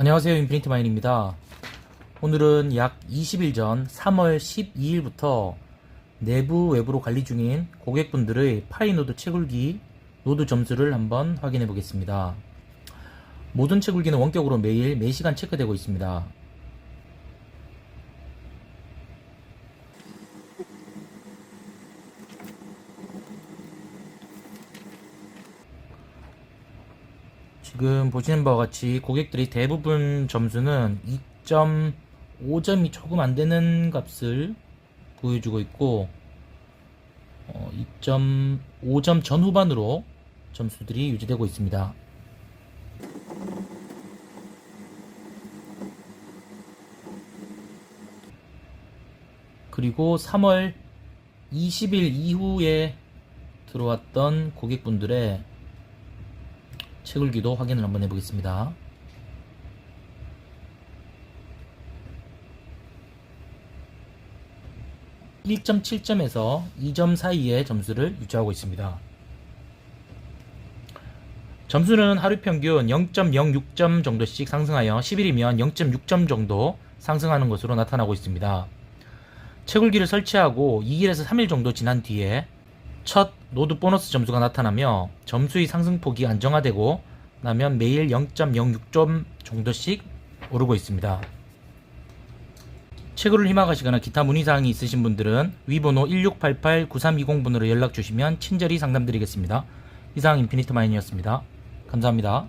안녕하세요 인피니트 마인입니다. 오늘은 약 20일 전 3월 12일부터 내부 외부로 관리 중인 고객분들의 파이 노드 채굴기 노드 점수를 한번 확인해 보겠습니다. 모든 채굴기는 원격으로 매일 매시간 체크되고 있습니다 지금 보시는 바와 같이 고객들이 대부분 점수는 2.5점이 조금 안 되는 값을 보여주고 있고 어, 2.5점 전후반으로 점수들이 유지되고 있습니다. 그리고 3월 20일 이후에 들어왔던 고객분들의 채굴기도 확인을 한번 해보겠습니다. (1.7점에서) (2점) 사이의 점수를 유지하고 있습니다. 점수는 하루 평균 0.06점 정도씩 상승하여 10일이면 0.6점 정도 상승하는 것으로 나타나고 있습니다. 채굴기를 설치하고 2일에서 3일 정도 지난 뒤에 첫 노드 보너스 점수가 나타나며 점수의 상승폭이 안정화되고 나면 매일 0.06점 정도씩 오르고 있습니다. 채굴을 희망하시거나 기타 문의사항이 있으신 분들은 위번호 1688-9320번으로 연락 주시면 친절히 상담드리겠습니다. 이상 인피니트 마인이었습니다. 감사합니다.